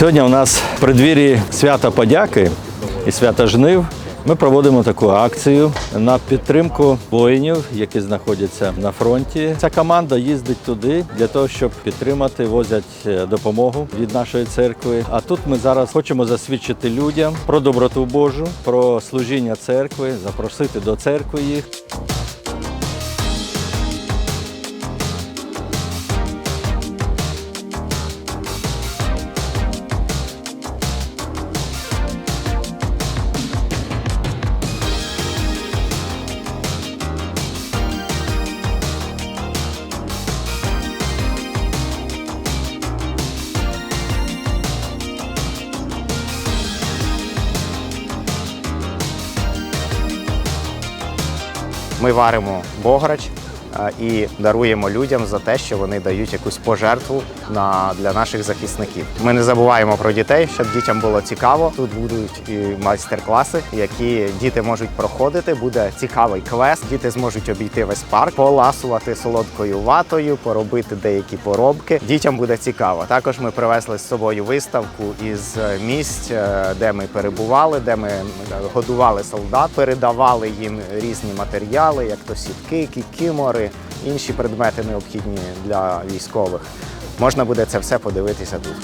Сьогодні у нас в преддвір'ї свята подяки і свята жнив. Ми проводимо таку акцію на підтримку воїнів, які знаходяться на фронті. Ця команда їздить туди для того, щоб підтримати, возять е, допомогу від нашої церкви. А тут ми зараз хочемо засвідчити людям про доброту Божу, про служіння церкви, запросити до церкви їх. Ми варимо бограч і даруємо людям за те, що вони дають якусь пожертву на, для наших захисників. Ми не забуваємо про дітей, щоб дітям було цікаво. Тут будуть і майстер-класи, які діти можуть проходити. Буде цікавий квест. Діти зможуть обійти весь парк, поласувати солодкою ватою, поробити деякі поробки. Дітям буде цікаво. Також ми привезли з собою виставку із місць, е, де ми перебували, де ми е, годували солдат, передавали їм різні матеріали, як то сітки, кікімори, інші предмети необхідні для військових. Можна буде це все подивитися тут.